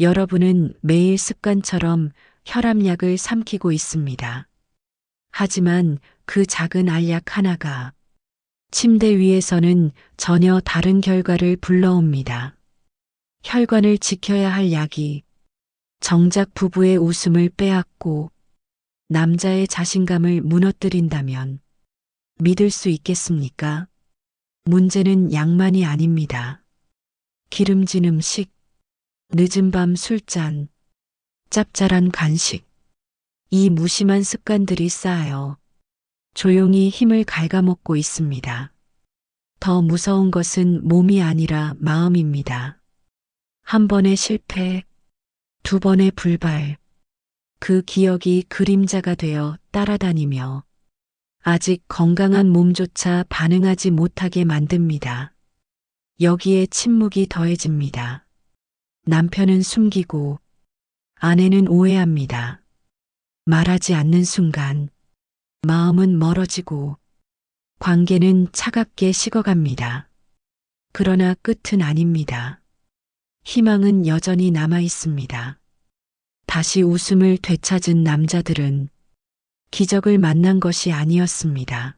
여러분은 매일 습관처럼 혈압약을 삼키고 있습니다. 하지만 그 작은 알약 하나가 침대 위에서는 전혀 다른 결과를 불러옵니다. 혈관을 지켜야 할 약이 정작 부부의 웃음을 빼앗고 남자의 자신감을 무너뜨린다면 믿을 수 있겠습니까? 문제는 양만이 아닙니다. 기름진 음식, 늦은 밤 술잔, 짭짤한 간식, 이 무심한 습관들이 쌓여 조용히 힘을 갉아먹고 있습니다. 더 무서운 것은 몸이 아니라 마음입니다. 한 번의 실패, 두 번의 불발, 그 기억이 그림자가 되어 따라다니며 아직 건강한 몸조차 반응하지 못하게 만듭니다. 여기에 침묵이 더해집니다. 남편은 숨기고 아내는 오해합니다. 말하지 않는 순간 마음은 멀어지고 관계는 차갑게 식어갑니다. 그러나 끝은 아닙니다. 희망은 여전히 남아 있습니다. 다시 웃음을 되찾은 남자들은 기적을 만난 것이 아니었습니다.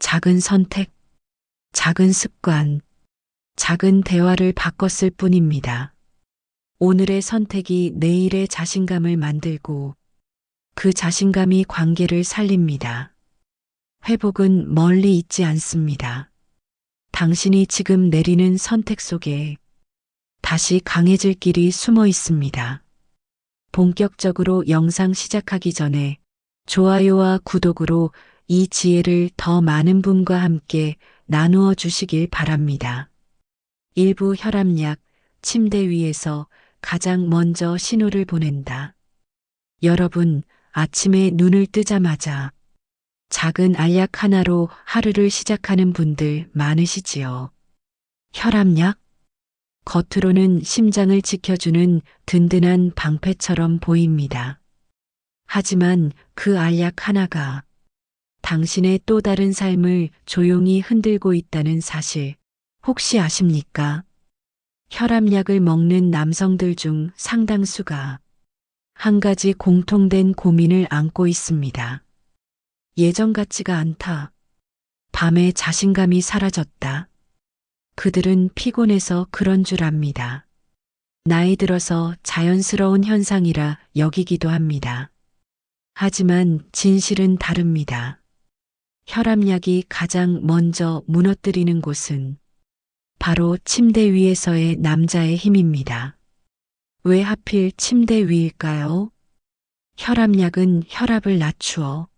작은 선택, 작은 습관, 작은 대화를 바꿨을 뿐입니다. 오늘의 선택이 내일의 자신감을 만들고 그 자신감이 관계를 살립니다. 회복은 멀리 있지 않습니다. 당신이 지금 내리는 선택 속에 다시 강해질 길이 숨어 있습니다. 본격적으로 영상 시작하기 전에 좋아요와 구독으로 이 지혜를 더 많은 분과 함께 나누어 주시길 바랍니다. 일부 혈압약, 침대 위에서 가장 먼저 신호를 보낸다. 여러분, 아침에 눈을 뜨자마자 작은 알약 하나로 하루를 시작하는 분들 많으시지요. 혈압약? 겉으로는 심장을 지켜주는 든든한 방패처럼 보입니다. 하지만 그 알약 하나가 당신의 또 다른 삶을 조용히 흔들고 있다는 사실 혹시 아십니까? 혈압약을 먹는 남성들 중 상당수가 한 가지 공통된 고민을 안고 있습니다. 예전 같지가 않다. 밤에 자신감이 사라졌다. 그들은 피곤해서 그런 줄 압니다. 나이 들어서 자연스러운 현상이라 여기기도 합니다. 하지만 진실은 다릅니다. 혈압약이 가장 먼저 무너뜨리는 곳은 바로 침대 위에서의 남자의 힘입니다. 왜 하필 침대 위일까요? 혈압약은 혈압을 낮추어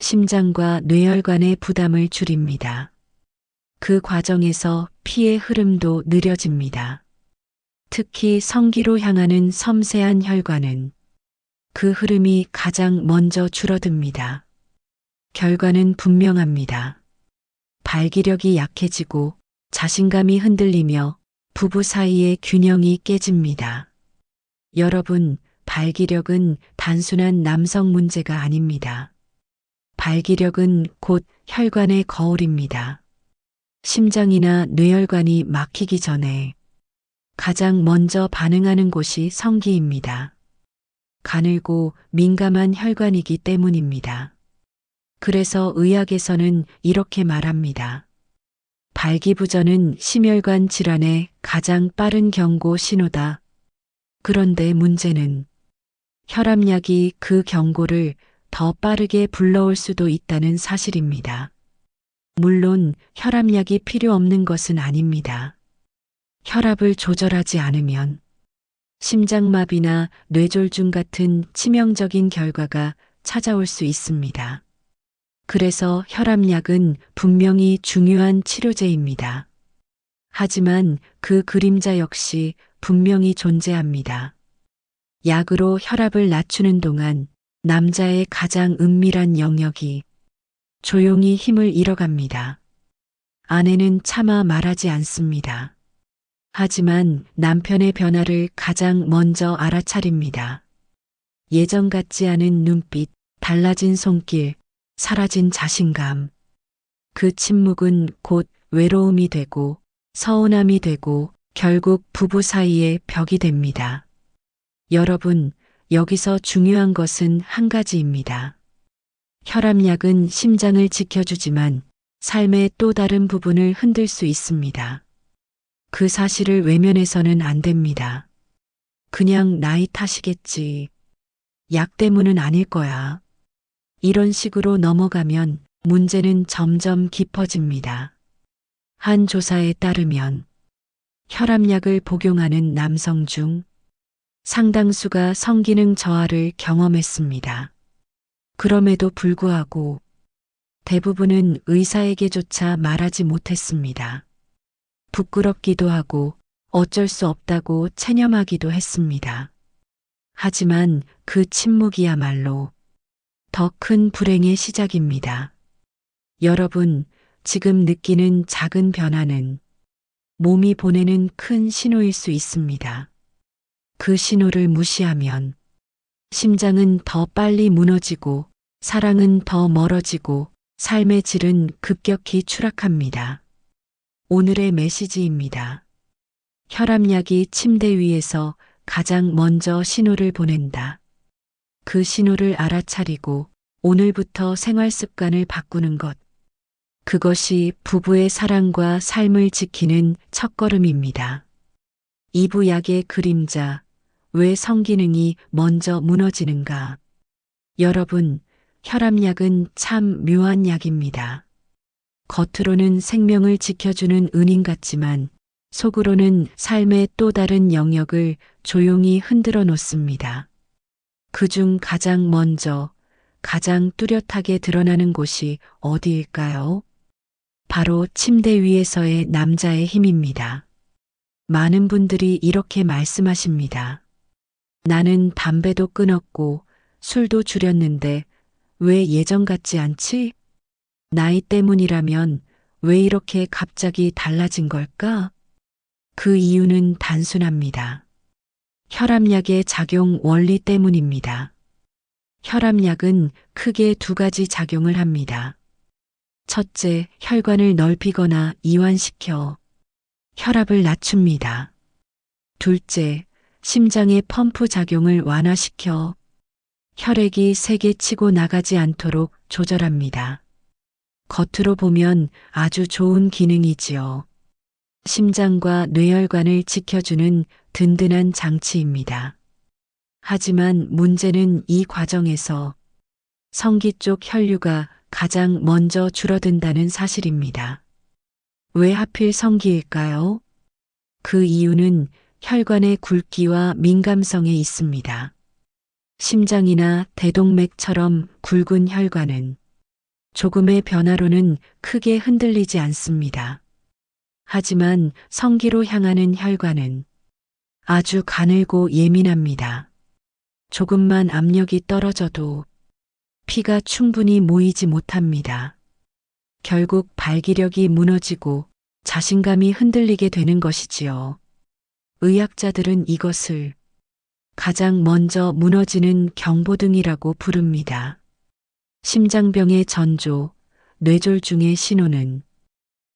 심장과 뇌혈관의 부담을 줄입니다. 그 과정에서 피의 흐름도 느려집니다. 특히 성기로 향하는 섬세한 혈관은 그 흐름이 가장 먼저 줄어듭니다. 결과는 분명합니다. 발기력이 약해지고 자신감이 흔들리며 부부 사이의 균형이 깨집니다. 여러분, 발기력은 단순한 남성 문제가 아닙니다. 발기력은 곧 혈관의 거울입니다. 심장이나 뇌혈관이 막히기 전에 가장 먼저 반응하는 곳이 성기입니다. 가늘고 민감한 혈관이기 때문입니다. 그래서 의학에서는 이렇게 말합니다. 발기부전은 심혈관 질환의 가장 빠른 경고 신호다. 그런데 문제는 혈압약이 그 경고를 더 빠르게 불러올 수도 있다는 사실입니다. 물론 혈압약이 필요 없는 것은 아닙니다. 혈압을 조절하지 않으면 심장마비나 뇌졸중 같은 치명적인 결과가 찾아올 수 있습니다. 그래서 혈압약은 분명히 중요한 치료제입니다. 하지만 그 그림자 역시 분명히 존재합니다. 약으로 혈압을 낮추는 동안 남자의 가장 은밀한 영역이 조용히 힘을 잃어갑니다. 아내는 차마 말하지 않습니다. 하지만 남편의 변화를 가장 먼저 알아차립니다. 예전 같지 않은 눈빛, 달라진 손길, 사라진 자신감. 그 침묵은 곧 외로움이 되고 서운함이 되고 결국 부부 사이의 벽이 됩니다. 여러분, 여기서 중요한 것은 한 가지입니다. 혈압약은 심장을 지켜주지만 삶의 또 다른 부분을 흔들 수 있습니다. 그 사실을 외면해서는 안 됩니다. 그냥 나이 탓이겠지. 약 때문은 아닐 거야. 이런 식으로 넘어가면 문제는 점점 깊어집니다. 한 조사에 따르면 혈압약을 복용하는 남성 중 상당수가 성기능 저하를 경험했습니다. 그럼에도 불구하고 대부분은 의사에게조차 말하지 못했습니다. 부끄럽기도 하고 어쩔 수 없다고 체념하기도 했습니다. 하지만 그 침묵이야말로 더 큰 불행의 시작입니다. 여러분, 지금 느끼는 작은 변화는 몸이 보내는 큰 신호일 수 있습니다. 그 신호를 무시하면 심장은 더 빨리 무너지고 사랑은 더 멀어지고 삶의 질은 급격히 추락합니다. 오늘의 메시지입니다. 혈압약이 침대 위에서 가장 먼저 신호를 보낸다. 그 신호를 알아차리고 오늘부터 생활 습관을 바꾸는 것. 그것이 부부의 사랑과 삶을 지키는 첫걸음입니다. 이부 약의 그림자, 왜 성기능이 먼저 무너지는가? 여러분, 혈압약은 참 묘한 약입니다. 겉으로는 생명을 지켜주는 은인 같지만 속으로는 삶의 또 다른 영역을 조용히 흔들어 놓습니다. 그중 가장 먼저, 가장 뚜렷하게 드러나는 곳이 어디일까요? 바로 침대 위에서의 남자의 힘입니다. 많은 분들이 이렇게 말씀하십니다. 나는 담배도 끊었고 술도 줄였는데 왜 예전 같지 않지? 나이 때문이라면 왜 이렇게 갑자기 달라진 걸까? 그 이유는 단순합니다. 혈압약의 작용 원리 때문입니다. 혈압약은 크게 두 가지 작용을 합니다. 첫째, 혈관을 넓히거나 이완시켜 혈압을 낮춥니다. 둘째, 심장의 펌프 작용을 완화시켜 혈액이 세게 치고 나가지 않도록 조절합니다. 겉으로 보면 아주 좋은 기능이지요. 심장과 뇌혈관을 지켜주는 든든한 장치입니다. 하지만 문제는 이 과정에서 성기 쪽 혈류가 가장 먼저 줄어든다는 사실입니다. 왜 하필 성기일까요? 그 이유는 혈관의 굵기와 민감성에 있습니다. 심장이나 대동맥처럼 굵은 혈관은 조금의 변화로는 크게 흔들리지 않습니다. 하지만 성기로 향하는 혈관은 아주 가늘고 예민합니다. 조금만 압력이 떨어져도 피가 충분히 모이지 못합니다. 결국 발기력이 무너지고 자신감이 흔들리게 되는 것이지요. 의학자들은 이것을 가장 먼저 무너지는 경보등이라고 부릅니다. 심장병의 전조, 뇌졸중의 신호는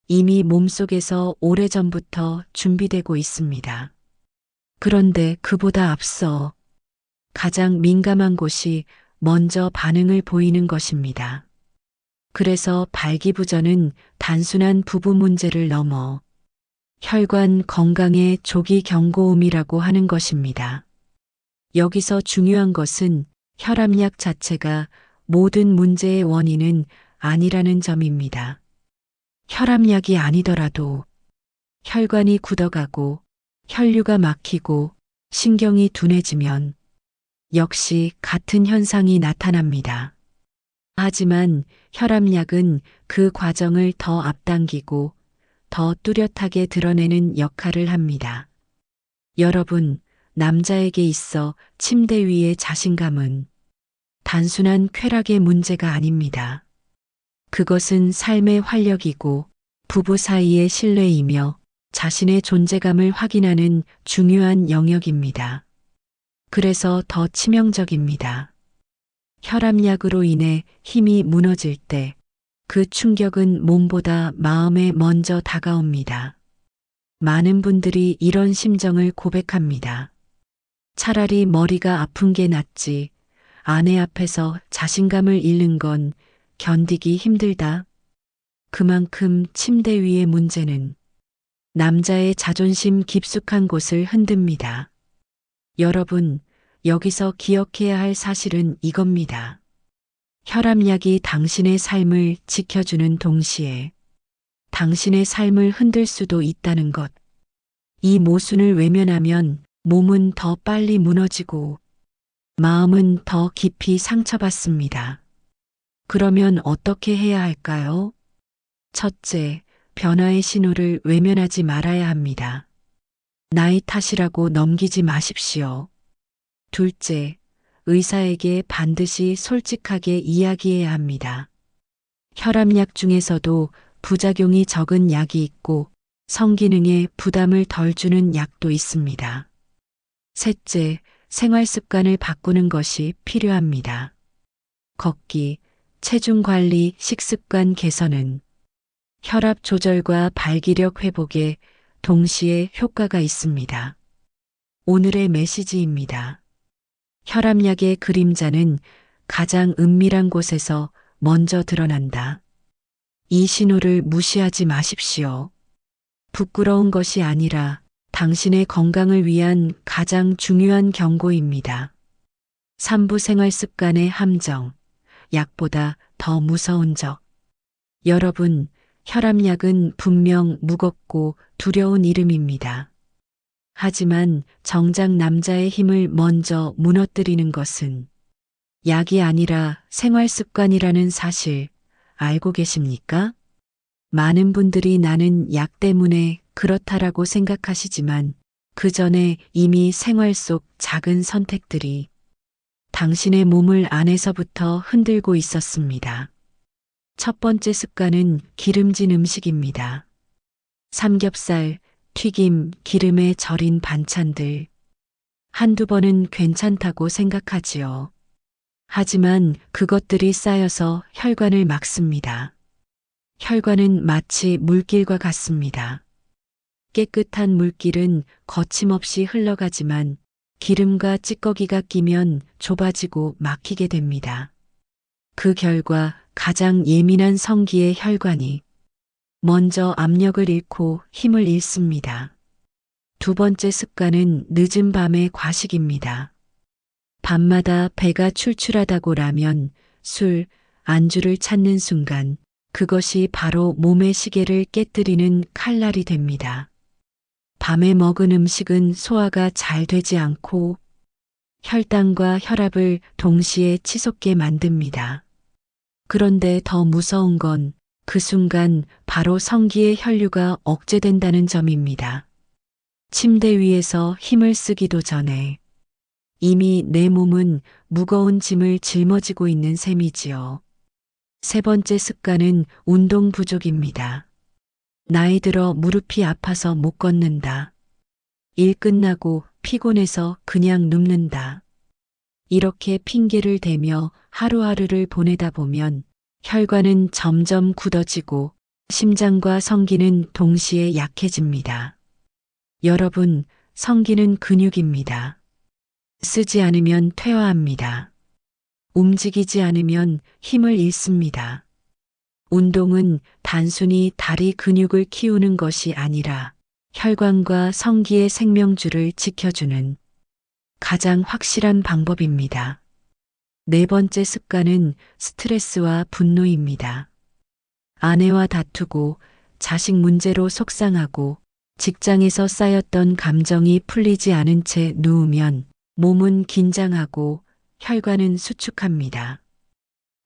이미 몸속에서 오래전부터 준비되고 있습니다. 그런데 그보다 앞서 가장 민감한 곳이 먼저 반응을 보이는 것입니다. 그래서 발기부전은 단순한 부부 문제를 넘어 혈관 건강의 조기 경고음이라고 하는 것입니다. 여기서 중요한 것은 혈압약 자체가 모든 문제의 원인은 아니라는 점입니다. 혈압약이 아니더라도 혈관이 굳어가고 혈류가 막히고 신경이 둔해지면 역시 같은 현상이 나타납니다. 하지만 혈압약은 그 과정을 더 앞당기고 더 뚜렷하게 드러내는 역할을 합니다. 여러분, 남자에게 있어 침대 위의 자신감은 단순한 쾌락의 문제가 아닙니다. 그것은 삶의 활력이고 부부 사이의 신뢰이며 자신의 존재감을 확인하는 중요한 영역입니다. 그래서 더 치명적입니다. 혈압약으로 인해 힘이 무너질 때 그 충격은 몸보다 마음에 먼저 다가옵니다. 많은 분들이 이런 심정을 고백합니다. 차라리 머리가 아픈 게 낫지. 아내 앞에서 자신감을 잃는 건 견디기 힘들다. 그만큼 침대 위의 문제는 남자의 자존심 깊숙한 곳을 흔듭니다. 여러분, 여기서 기억해야 할 사실은 이겁니다. 혈압약이 당신의 삶을 지켜주는 동시에 당신의 삶을 흔들 수도 있다는 것. 이 모순을 외면하면 몸은 더 빨리 무너지고 마음은 더 깊이 상처받습니다. 그러면 어떻게 해야 할까요? 첫째, 변화의 신호를 외면하지 말아야 합니다. 나이 탓이라고 넘기지 마십시오. 둘째, 의사에게 반드시 솔직하게 이야기해야 합니다. 혈압약 중에서도 부작용이 적은 약이 있고 성기능에 부담을 덜 주는 약도 있습니다. 셋째, 생활 습관을 바꾸는 것이 필요합니다. 걷기, 체중 관리, 식습관 개선은 혈압 조절과 발기력 회복에 동시에 효과가 있습니다. 오늘의 메시지입니다. 혈압약의 그림자는 가장 은밀한 곳에서 먼저 드러난다. 이 신호를 무시하지 마십시오. 부끄러운 것이 아니라 당신의 건강을 위한 가장 중요한 경고입니다. 3부 생활 습관의 함정, 약보다 더 무서운 적. 여러분, 혈압약은 분명 무겁고 두려운 이름입니다. 하지만 정작 남자의 힘을 먼저 무너뜨리는 것은 약이 아니라 생활 습관이라는 사실 알고 계십니까? 많은 분들이 나는 약 때문에 그렇다라고 생각하시지만 그 전에 이미 생활 속 작은 선택들이 당신의 몸을 안에서부터 흔들고 있었습니다. 첫 번째 습관은 기름진 음식입니다. 삼겹살, 튀김, 기름에 절인 반찬들. 한두 번은 괜찮다고 생각하지요. 하지만 그것들이 쌓여서 혈관을 막습니다. 혈관은 마치 물길과 같습니다. 깨끗한 물길은 거침없이 흘러가지만 기름과 찌꺼기가 끼면 좁아지고 막히게 됩니다. 그 결과 가장 예민한 성기의 혈관이 먼저 압력을 잃고 힘을 잃습니다. 두 번째 습관은 늦은 밤의 과식입니다. 밤마다 배가 출출하다고 라면, 술, 안주를 찾는 순간 그것이 바로 몸의 시계를 깨뜨리는 칼날이 됩니다. 밤에 먹은 음식은 소화가 잘 되지 않고 혈당과 혈압을 동시에 치솟게 만듭니다. 그런데 더 무서운 건 그 순간 바로 성기의 혈류가 억제된다는 점입니다. 침대 위에서 힘을 쓰기도 전에 이미 내 몸은 무거운 짐을 짊어지고 있는 셈이지요. 세 번째 습관은 운동 부족입니다. 나이 들어 무릎이 아파서 못 걷는다. 일 끝나고 피곤해서 그냥 눕는다. 이렇게 핑계를 대며 하루하루를 보내다 보면 혈관은 점점 굳어지고 심장과 성기는 동시에 약해집니다. 여러분, 성기는 근육입니다. 쓰지 않으면 퇴화합니다. 움직이지 않으면 힘을 잃습니다. 운동은 단순히 다리 근육을 키우는 것이 아니라 혈관과 성기의 생명줄을 지켜주는 가장 확실한 방법입니다. 네 번째 습관은 스트레스와 분노입니다. 아내와 다투고 자식 문제로 속상하고 직장에서 쌓였던 감정이 풀리지 않은 채 누우면 몸은 긴장하고 혈관은 수축합니다.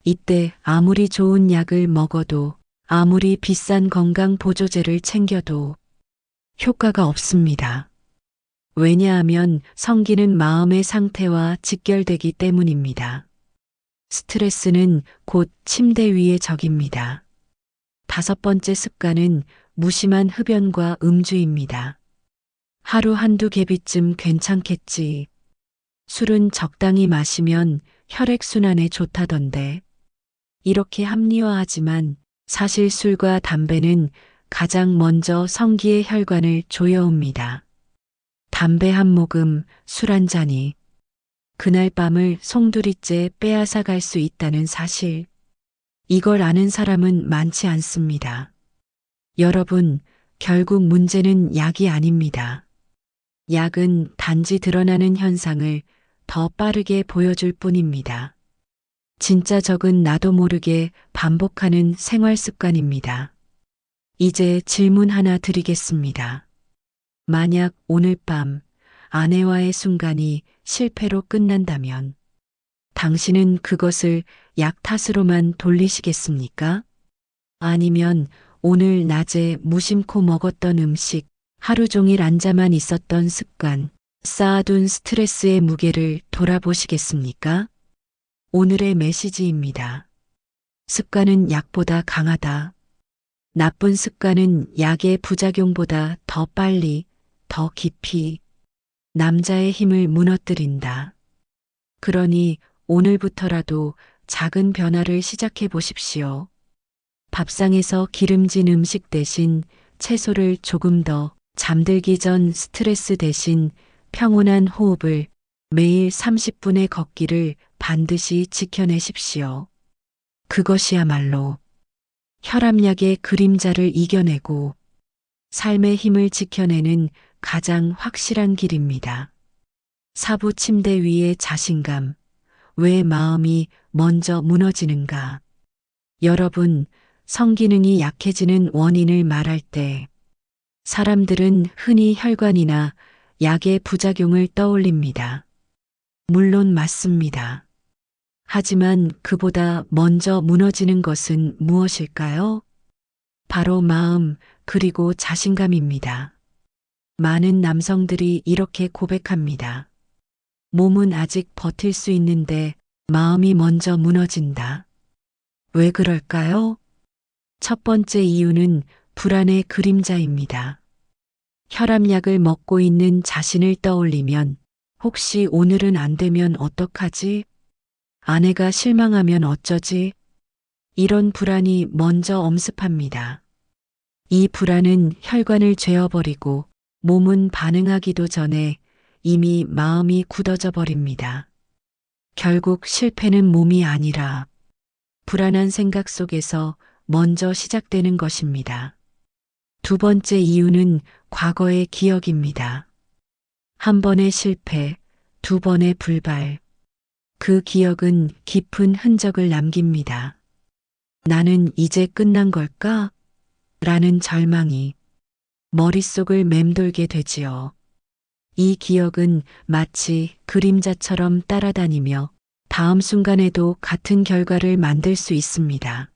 이때 아무리 좋은 약을 먹어도 아무리 비싼 건강 보조제를 챙겨도 효과가 없습니다. 왜냐하면 성기는 마음의 상태와 직결되기 때문입니다. 스트레스는 곧 침대 위의 적입니다. 다섯 번째 습관은 무심한 흡연과 음주입니다. 하루 한두 개비쯤 괜찮겠지. 술은 적당히 마시면 혈액순환에 좋다던데. 이렇게 합리화하지만 사실 술과 담배는 가장 먼저 성기의 혈관을 조여옵니다. 담배 한 모금, 술 한 잔이 그날 밤을 송두리째 빼앗아 갈 수 있다는 사실. 이걸 아는 사람은 많지 않습니다. 여러분, 결국 문제는 약이 아닙니다. 약은 단지 드러나는 현상을 더 빠르게 보여줄 뿐입니다. 진짜 적은 나도 모르게 반복하는 생활 습관입니다. 이제 질문 하나 드리겠습니다. 만약 오늘 밤 아내와의 순간이 실패로 끝난다면 당신은 그것을 약 탓으로만 돌리시겠습니까? 아니면 오늘 낮에 무심코 먹었던 음식, 하루 종일 앉아만 있었던 습관, 쌓아둔 스트레스의 무게를 돌아보시겠습니까? 오늘의 메시지입니다. 습관은 약보다 강하다. 나쁜 습관은 약의 부작용보다 더 빨리, 더 깊이 남자의 힘을 무너뜨린다. 그러니 오늘부터라도 작은 변화를 시작해 보십시오. 밥상에서 기름진 음식 대신 채소를 조금 더 잠들기 전 스트레스 대신 평온한 호흡을 매일 30분의 걷기를 반드시 지켜내십시오. 그것이야말로 혈압약의 그림자를 이겨내고 삶의 힘을 지켜내는 가장 확실한 길입니다. 사부 침대 위의 자신감. 왜 마음이 먼저 무너지는가? 여러분, 성기능이 약해지는 원인을 말할 때 사람들은 흔히 혈관이나 약의 부작용을 떠올립니다. 물론 맞습니다. 하지만 그보다 먼저 무너지는 것은 무엇일까요? 바로 마음 그리고 자신감입니다. 많은 남성들이 이렇게 고백합니다. 몸은 아직 버틸 수 있는데 마음이 먼저 무너진다. 왜 그럴까요? 첫 번째 이유는 불안의 그림자입니다. 혈압약을 먹고 있는 자신을 떠올리면 혹시 오늘은 안 되면 어떡하지? 아내가 실망하면 어쩌지? 이런 불안이 먼저 엄습합니다. 이 불안은 혈관을 죄어버리고 몸은 반응하기도 전에 이미 마음이 굳어져 버립니다. 결국 실패는 몸이 아니라 불안한 생각 속에서 먼저 시작되는 것입니다. 두 번째 이유는 과거의 기억입니다. 한 번의 실패, 두 번의 불발. 그 기억은 깊은 흔적을 남깁니다. 나는 이제 끝난 걸까? 라는 절망이 머릿속을 맴돌게 되지요. 이 기억은 마치 그림자처럼 따라다니며 다음 순간에도 같은 결과를 만들 수 있습니다.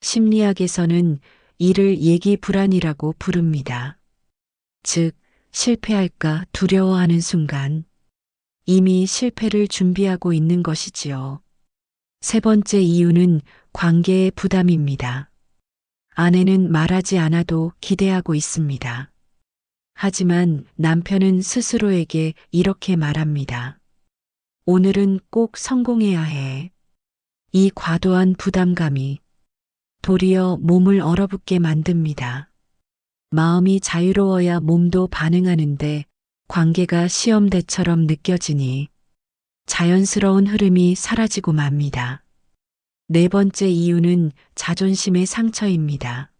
심리학에서는 이를 예기 불안이라고 부릅니다. 즉, 실패할까 두려워하는 순간 이미 실패를 준비하고 있는 것이지요. 세 번째 이유는 관계의 부담입니다. 아내는 말하지 않아도 기대하고 있습니다. 하지만 남편은 스스로에게 이렇게 말합니다. 오늘은 꼭 성공해야 해. 이 과도한 부담감이 도리어 몸을 얼어붙게 만듭니다. 마음이 자유로워야 몸도 반응하는데 관계가 시험대처럼 느껴지니 자연스러운 흐름이 사라지고 맙니다. 네 번째 이유는 자존심의 상처입니다.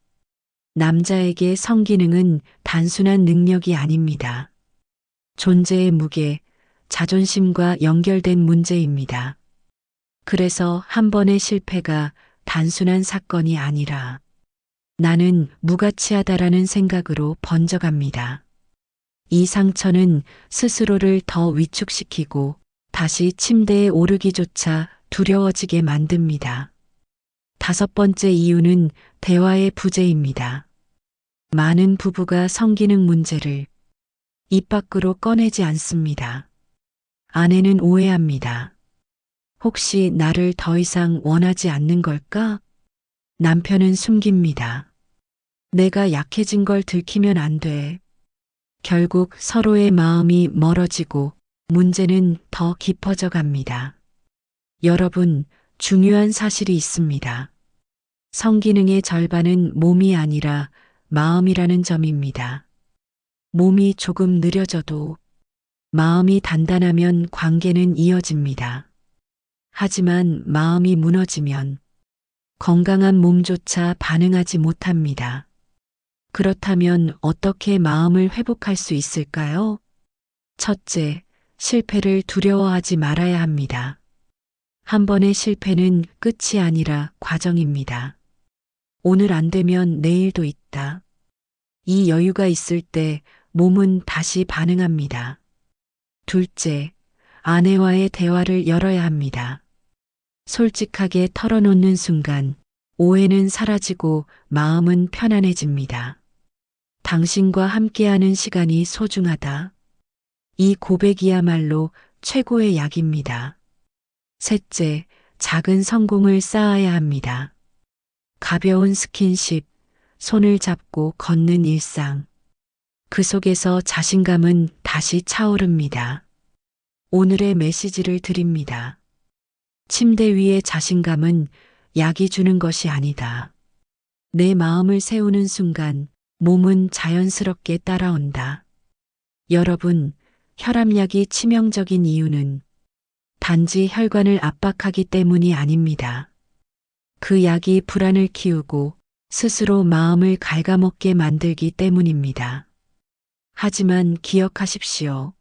남자에게 성기능은 단순한 능력이 아닙니다. 존재의 무게, 자존심과 연결된 문제입니다. 그래서 한 번의 실패가 단순한 사건이 아니라 나는 무가치하다라는 생각으로 번져갑니다. 이 상처는 스스로를 더 위축시키고 다시 침대에 오르기조차 두려워지게 만듭니다. 다섯 번째 이유는 대화의 부재입니다. 많은 부부가 성기능 문제를 입 밖으로 꺼내지 않습니다. 아내는 오해합니다. 혹시 나를 더 이상 원하지 않는 걸까? 남편은 숨깁니다. 내가 약해진 걸 들키면 안 돼. 결국 서로의 마음이 멀어지고 문제는 더 깊어져 갑니다. 여러분, 중요한 사실이 있습니다. 성기능의 절반은 몸이 아니라 마음이라는 점입니다. 몸이 조금 느려져도 마음이 단단하면 관계는 이어집니다. 하지만 마음이 무너지면 건강한 몸조차 반응하지 못합니다. 그렇다면 어떻게 마음을 회복할 수 있을까요? 첫째, 실패를 두려워하지 말아야 합니다. 한 번의 실패는 끝이 아니라 과정입니다. 오늘 안 되면 내일도 있다. 이 여유가 있을 때 몸은 다시 반응합니다. 둘째, 아내와의 대화를 열어야 합니다. 솔직하게 털어놓는 순간 오해는 사라지고 마음은 편안해집니다. 당신과 함께하는 시간이 소중하다. 이 고백이야말로 최고의 약입니다. 셋째, 작은 성공을 쌓아야 합니다. 가벼운 스킨십, 손을 잡고 걷는 일상. 그 속에서 자신감은 다시 차오릅니다. 오늘의 메시지를 드립니다. 침대 위의 자신감은 약이 주는 것이 아니다. 내 마음을 세우는 순간 몸은 자연스럽게 따라온다. 여러분, 혈압약이 치명적인 이유는 단지 혈관을 압박하기 때문이 아닙니다. 그 약이 불안을 키우고 스스로 마음을 갉아먹게 만들기 때문입니다. 하지만 기억하십시오.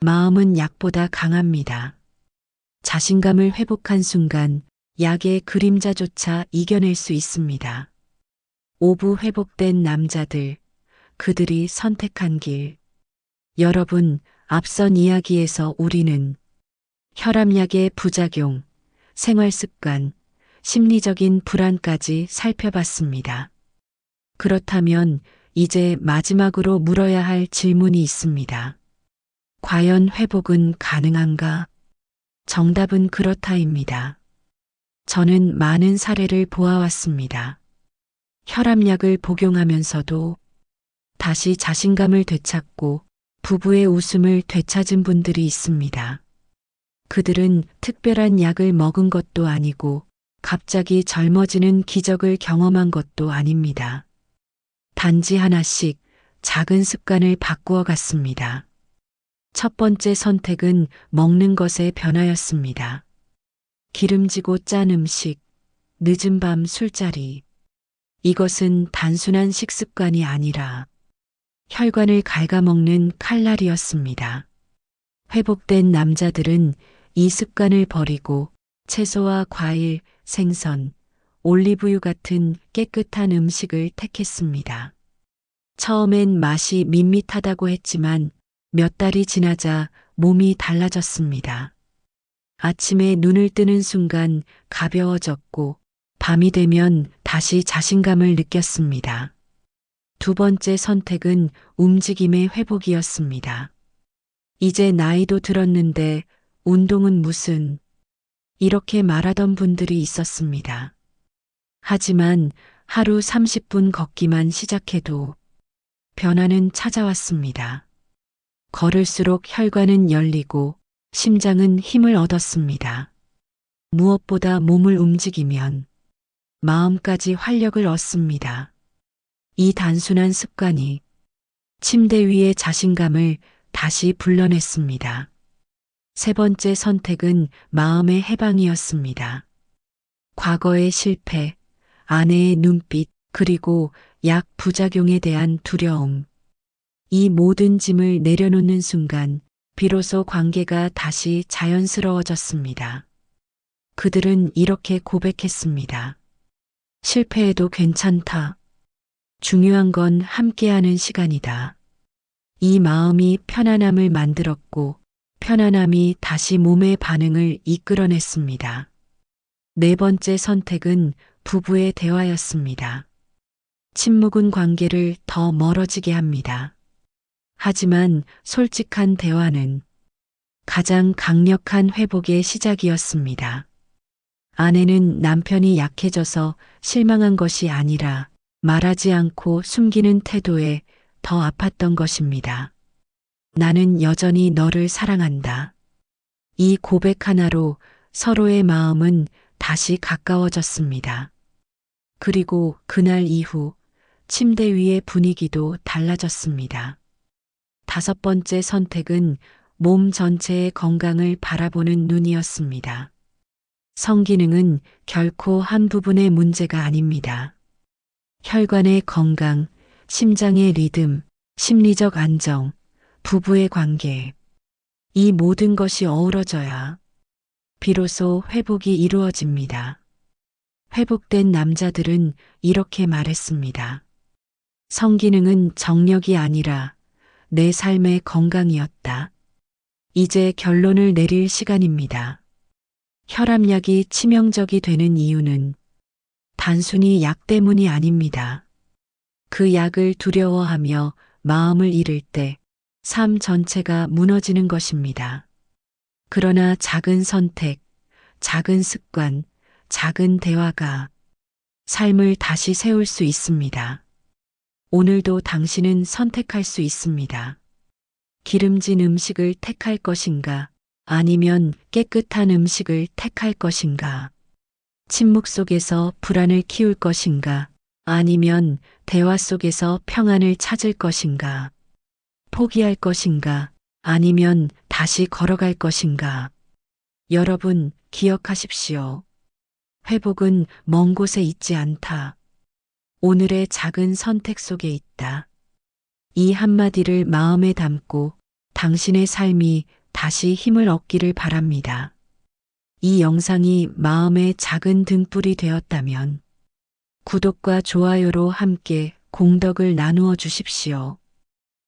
마음은 약보다 강합니다. 자신감을 회복한 순간 약의 그림자조차 이겨낼 수 있습니다. 오부 회복된 남자들, 그들이 선택한 길. 여러분, 앞선 이야기에서 우리는 혈압약의 부작용, 생활 습관, 심리적인 불안까지 살펴봤습니다. 그렇다면 이제 마지막으로 물어야 할 질문이 있습니다. 과연 회복은 가능한가? 정답은 그렇다입니다. 저는 많은 사례를 보아왔습니다. 혈압약을 복용하면서도 다시 자신감을 되찾고 부부의 웃음을 되찾은 분들이 있습니다. 그들은 특별한 약을 먹은 것도 아니고 갑자기 젊어지는 기적을 경험한 것도 아닙니다. 단지 하나씩 작은 습관을 바꾸어 갔습니다. 첫 번째 선택은 먹는 것의 변화였습니다. 기름지고 짠 음식, 늦은 밤 술자리. 이것은 단순한 식습관이 아니라 혈관을 갉아먹는 칼날이었습니다. 회복된 남자들은 이 습관을 버리고 채소와 과일, 생선, 올리브유 같은 깨끗한 음식을 택했습니다. 처음엔 맛이 밋밋하다고 했지만 몇 달이 지나자 몸이 달라졌습니다. 아침에 눈을 뜨는 순간 가벼워졌고 밤이 되면 다시 자신감을 느꼈습니다. 두 번째 선택은 움직임의 회복이었습니다. 이제 나이도 들었는데 운동은 무슨 이렇게 말하던 분들이 있었습니다. 하지만 하루 30분 걷기만 시작해도 변화는 찾아왔습니다. 걸을수록 혈관은 열리고 심장은 힘을 얻었습니다. 무엇보다 몸을 움직이면 마음까지 활력을 얻습니다. 이 단순한 습관이 침대 위의 자신감을 다시 불러냈습니다. 세 번째 선택은 마음의 해방이었습니다. 과거의 실패, 아내의 눈빛, 그리고 약 부작용에 대한 두려움. 이 모든 짐을 내려놓는 순간 비로소 관계가 다시 자연스러워졌습니다. 그들은 이렇게 고백했습니다. 실패해도 괜찮다. 중요한 건 함께하는 시간이다. 이 마음이 편안함을 만들었고 편안함이 다시 몸의 반응을 이끌어냈습니다. 네 번째 선택은 부부의 대화였습니다. 침묵은 관계를 더 멀어지게 합니다. 하지만 솔직한 대화는 가장 강력한 회복의 시작이었습니다. 아내는 남편이 약해져서 실망한 것이 아니라 말하지 않고 숨기는 태도에 더 아팠던 것입니다. 나는 여전히 너를 사랑한다. 이 고백 하나로 서로의 마음은 다시 가까워졌습니다. 그리고 그날 이후 침대 위의 분위기도 달라졌습니다. 다섯 번째 선택은 몸 전체의 건강을 바라보는 눈이었습니다. 성기능은 결코 한 부분의 문제가 아닙니다. 혈관의 건강, 심장의 리듬, 심리적 안정, 부부의 관계. 이 모든 것이 어우러져야 비로소 회복이 이루어집니다. 회복된 남자들은 이렇게 말했습니다. 성기능은 정력이 아니라 내 삶의 건강이었다. 이제 결론을 내릴 시간입니다. 혈압약이 치명적이 되는 이유는 단순히 약 때문이 아닙니다. 그 약을 두려워하며 마음을 잃을 때 삶 전체가 무너지는 것입니다. 그러나 작은 선택, 작은 습관, 작은 대화가 삶을 다시 세울 수 있습니다. 오늘도 당신은 선택할 수 있습니다. 기름진 음식을 택할 것인가 아니면 깨끗한 음식을 택할 것인가 침묵 속에서 불안을 키울 것인가 아니면 대화 속에서 평안을 찾을 것인가 포기할 것인가 아니면 다시 걸어갈 것인가 여러분 기억하십시오. 회복은 먼 곳에 있지 않다. 오늘의 작은 선택 속에 있다. 이 한마디를 마음에 담고 당신의 삶이 다시 힘을 얻기를 바랍니다. 이 영상이 마음의 작은 등불이 되었다면 구독과 좋아요로 함께 공덕을 나누어 주십시오.